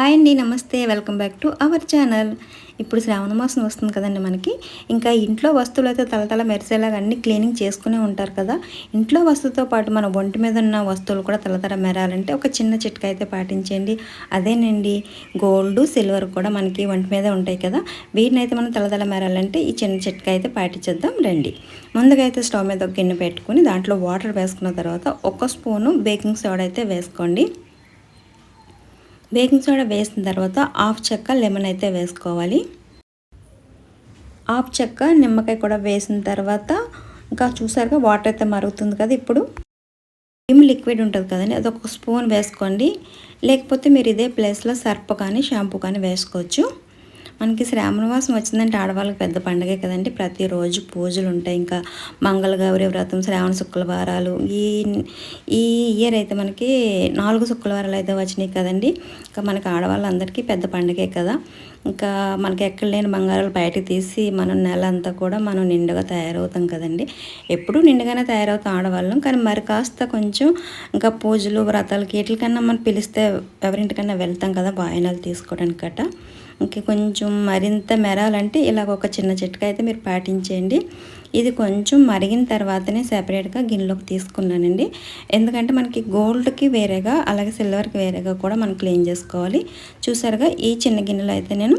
Hi అండి నమస్తే. Welcome back to our channel. ఇప్పుడు శ్రావణ మాసం వస్తుంది కదండి మనకి. ఇంకా ఇంట్లో వస్తువులు అయితే తలతల మెరిసేలాగా అన్ని క్లీనింగ్ చేసుకునే ఉంటారు కదా. ఇంట్లో వస్తువుతో పాటు మన ఒంటి మీద ఉన్న వస్తువులు కూడా తలతల మెరాలంటే ఒక చిన్న చిట్కా అయితే పాటించండి. అదేనండి గోల్డ్ సిల్వర్ కూడా మనకి ఒంటి మీద ఉంటాయి కదా. వీటిని అయితే మనం తలతల మెరాలంటే ఈ చిన్న చిట్కా అయితే పాటించేద్దాం రండి. ముందుగా అయితే స్టవ్ మీద ఒక గిన్నె పెట్టుకుని దాంట్లో వాటర్ వేసుకున్న తర్వాత ఒక స్పూను బేకింగ్ సోడా అయితే వేసుకోండి. బేకింగ్ సోడా వేసిన తర్వాత హాఫ్ చెక్క లెమన్ అయితే వేసుకోవాలి. హాఫ్ చెక్క నిమ్మకాయ కూడా వేసిన తర్వాత ఇంకా చూసారుగా వాటర్ అయితే మరుగుతుంది కదా ఇప్పుడు. ఏం లిక్విడ్ ఉంటుంది కదండి అది ఒక స్పూన్ వేసుకోండి. లేకపోతే మీరు ఇదే ప్లేస్లో సర్ప్ కానీ షాంపూ కానీ వేసుకోవచ్చు. మనకి శ్రావణవాసం వచ్చిందంటే ఆడవాళ్ళకి పెద్ద పండగే కదండి. ప్రతిరోజు పూజలు ఉంటాయి. ఇంకా మంగళగౌరి వ్రతం శ్రావణ శుక్రవారాలు ఈ ఈ ఇయర్ అయితే మనకి నాలుగు శుక్రవారాలు అయితే వచ్చినాయి కదండి. ఇంకా మనకి ఆడవాళ్ళందరికీ పెద్ద పండగే కదా. ఇంకా మనకి ఎక్కడ లేని బంగారాలు బయటకు తీసి మనం నెల అంతా కూడా మనం నిండుగా తయారవుతాం కదండి. ఎప్పుడూ నిండుగానే తయారవుతాం ఆడవాళ్ళం. కానీ మరి కాస్త కొంచెం ఇంకా పూజలు వ్రతాలకి వీటికన్నా మనం పిలిస్తే ఎవరింటికన్నా వెళ్తాం కదా వాయినాలు తీసుకోవడానికి గట్ట ఇంకా కొంచెం మరింత మెరాలంటే ఇలాగ ఒక చిన్న చిట్కా అయితే మీరు పాటించేయండి. ఇది కొంచెం మరిగిన తర్వాతనే సెపరేట్గా గిన్నెలోకి తీసుకున్నానండి. ఎందుకంటే మనకి గోల్డ్కి వేరేగా అలాగే సిల్వర్కి వేరేగా కూడా మనం క్లీన్ చేసుకోవాలి. చూసారుగా ఈ చిన్న గిన్నెలో అయితే నేను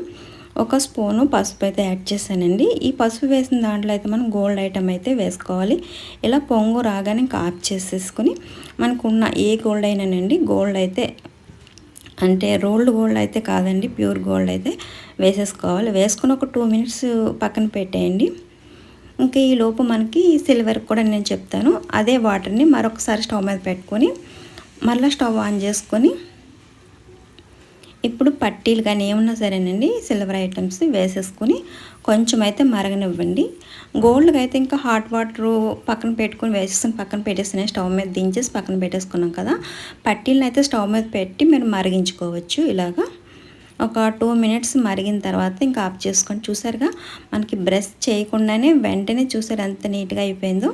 ఒక స్పూను పసుపు అయితే యాడ్ చేశానండి. ఈ పసుపు వేసిన దాంట్లో అయితే మనం గోల్డ్ ఐటమ్ అయితే వేసుకోవాలి. ఇలా పొంగు రాగానే ఇంకా ఆఫ్ చేసేసుకుని మనకున్న ఏ గోల్డ్ అయినానండి గోల్డ్ అయితే అంటే రోల్డ్ గోల్డ్ అయితే కాదండి ప్యూర్ గోల్డ్ అయితే వేసేసుకోవాలి. వేసుకుని ఒక టూ మినిట్స్ పక్కన పెట్టేయండి. ఇంకా ఈ లోపు మనకి సిల్వర్ కూడా నేను చెప్తాను. అదే వాటర్ని మరొకసారి స్టవ్ మీద పెట్టుకొని మళ్ళీ స్టవ్ ఆన్ చేసుకొని ఇప్పుడు పట్టీలు కానీ ఏమన్నా సరేనండి సిల్వర్ ఐటమ్స్ వేసేసుకుని కొంచెం అయితే మరగనివ్వండి. గోల్డ్కి అయితే ఇంకా హాట్ వాటర్ పక్కన పెట్టుకుని వేసేసుకుని పక్కన పెట్టేసిన స్టవ్ మీద దించేసి పక్కన పెట్టేసుకున్నాం కదా. పట్టీలను అయితే స్టవ్ మీద పెట్టి మీరు మరిగించుకోవచ్చు ఇలాగా. ఒక టూ మినిట్స్ మరిగిన తర్వాత ఇంకా ఆఫ్ చేసుకొని చూసారుగా మనకి బ్రష్ చేయకుండానే వెంటనే చూసారు ఎంత నీట్గా అయిపోయిందో.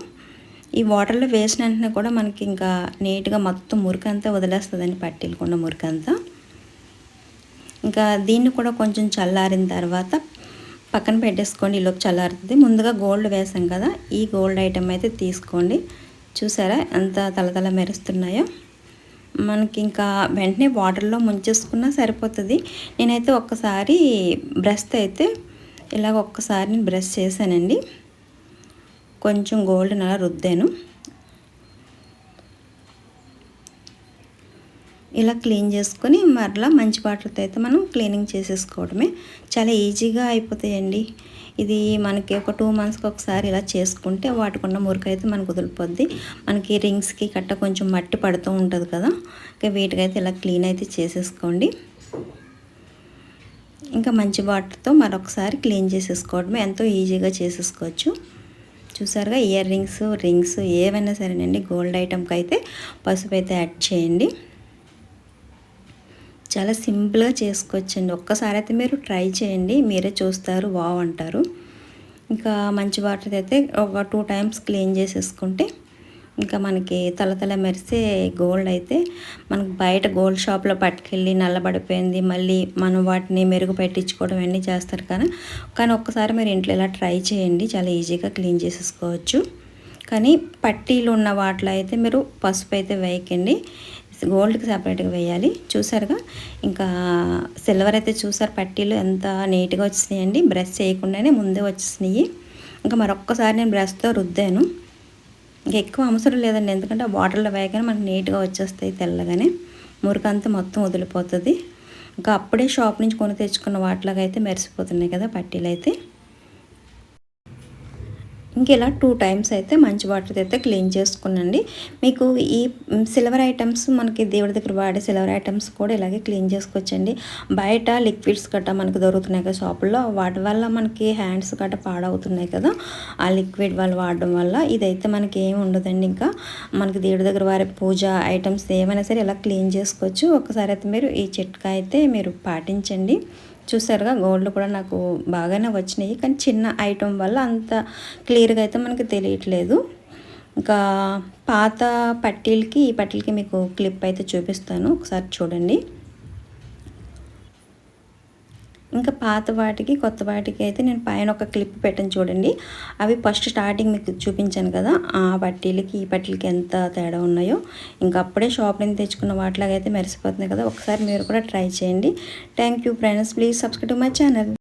ఈ వాటర్లో వేసిన వెంటనే కూడా మనకి ఇంకా నీట్గా మొత్తం మురికంతా వదిలేస్తుందండి పట్టీలు కూడా మురికంతా ఇంకా దీన్ని కూడా కొంచెం చల్లారిన తర్వాత పక్కన పెట్టేసుకోండి ఈలోపు చల్లారుతుంది. ముందుగా గోల్డ్ వేసాం కదా ఈ గోల్డ్ ఐటెం అయితే తీసుకోండి. చూసారా ఎంత తలతల మెరుస్తున్నాయో. మనకి ఇంకా వెంటనే వాటర్లో ముంచేసుకున్నా సరిపోతుంది. నేనైతే ఒక్కసారి బ్రష్తో అయితే ఇలాగ ఒక్కసారి నేను బ్రష్ చేశానండి. కొంచెం గోల్డ్ అలా రుద్దాను. ఇలా క్లీన్ చేసుకొని మరలా మంచి వాటర్తో అయితే మనం క్లీనింగ్ చేసేసుకోవడమే. చాలా ఈజీగా అయిపోతాయండి. ఇది మనకి ఒక టూ మంత్స్కి ఒకసారి ఇలా చేసుకుంటే వాటికున్న మురికైతే మనకు వదిలిపోద్ది. మనకి రింగ్స్కి కట్ట కొంచెం మట్టి పడుతూ ఉంటుంది కదా. ఇంకా వీటికైతే ఇలా క్లీన్ అయితే చేసేసుకోండి. ఇంకా మంచి వాటర్తో మరొకసారి క్లీన్ చేసేసుకోవడమే. ఎంతో ఈజీగా చేసేసుకోవచ్చు. చూసారుగా ఇయర్ రింగ్స్ రింగ్స్ ఏవైనా సరేనండి. గోల్డ్ ఐటమ్కి అయితే పసుపు అయితే యాడ్ చేయండి. చాలా సింపుల్గా చేసుకోవచ్చండి. ఒక్కసారి అయితే మీరు ట్రై చేయండి. మీరే చూస్తారు. వావ్ అంటారు. ఇంకా మంచి వాటర్ అయితే ఒక టూ టైమ్స్ క్లీన్ చేసేసుకుంటే ఇంకా మనకి తలతల మెరిసే గోల్డ్ అయితే మనకు బయట గోల్డ్ షాప్లో పట్టుకెళ్ళి నల్లబడిపోయింది మళ్ళీ మనం వాటిని మెరుగు పెట్టించుకోవడం అన్నీ చేస్తారు కానీ కానీ ఒక్కసారి మీరు ఇంట్లో ఇలా ట్రై చేయండి. చాలా ఈజీగా క్లీన్ చేసేసుకోవచ్చు. కానీ పట్టీలు ఉన్న వాటిలో అయితే మీరు పసుపు అయితే వేయకండి. గోల్డ్కి సపరేట్గా వేయాలి. చూసారుగా? ఇంకా సిల్వర్ అయితే చూసారు. పట్టీలు ఎంత నీట్గా వచ్చినాయండి. బ్రష్ చేయకుండానే ముందే వచ్చేసినాయి. ఇంకా మరొక్కసారి నేను బ్రష్తో రుద్దాను. ఇంకా ఎక్కువ అవసరం లేదండి. ఎందుకంటే వాటర్లో వేయగానే మనకు నీట్గా వచ్చేస్తాయి తెల్లగానే. మురికంతా మొత్తం వదిలిపోతుంది. ఇంకా అప్పుడే షాప్ నుంచి కొని తెచ్చుకున్న వాటిలాగా అయితే మెరిసిపోతున్నాయి కదా పట్టీలు అయితే ఇంకెలా టూ టైమ్స్ అయితే మంచి వాటర్ అయితే క్లీన్ చేసుకునండి మీకు ఈ సిల్వర్ ఐటమ్స్ మనకి దేవుడి దగ్గర వాడే సిల్వర్ ఐటమ్స్ కూడా ఇలాగే క్లీన్ చేసుకోవచ్చండి బయట లిక్విడ్స్ గట్రా మనకు దొరుకుతున్నాయి కదా షాపుల్లో వాటి వల్ల మనకి హ్యాండ్స్ గట్రా పాడవుతున్నాయి కదా. ఆ లిక్విడ్ వాళ్ళు వాడడం వల్ల ఇదైతే మనకి ఏమి ఉండదండి ఇంకా. మనకి దేవుడి దగ్గర వాడే పూజ ఐటమ్స్ ఏమైనా సరే ఇలా క్లీన్ చేసుకోవచ్చు. ఒకసారి అయితే మీరు ఈ చిట్కా అయితే మీరు పాటించండి. చూసారుగా గోల్డ్ కూడా నాకు బాగానే వచ్చినాయి. కానీ చిన్న ఐటమ్ వల్ల అంత క్లియర్గా అయితే మనకి తెలియట్లేదు. ఇంకా పాత పట్టీలకి ఈ పట్టీలకి మీకు క్లిప్ అయితే చూపిస్తాను. ఒకసారి చూడండి. ఇంకా పాత వాటికి కొత్త వాటికి అయితే నేను పైన ఒక క్లిప్ పెట్టాను చూడండి. అవి ఫస్ట్ స్టార్టింగ్ మీకు చూపించాను కదా ఆ పట్టీలకి ఈ పట్టీలకి ఎంత తేడా ఉన్నాయో. ఇంకా అప్పుడే షాప్ నుంచి తెచ్చుకున్న వాటిలాగా అయితే మెరిసిపోతుంది కదా ఒకసారి మీరు కూడా ట్రై చేయండి. Thank you friends please subscribe my channel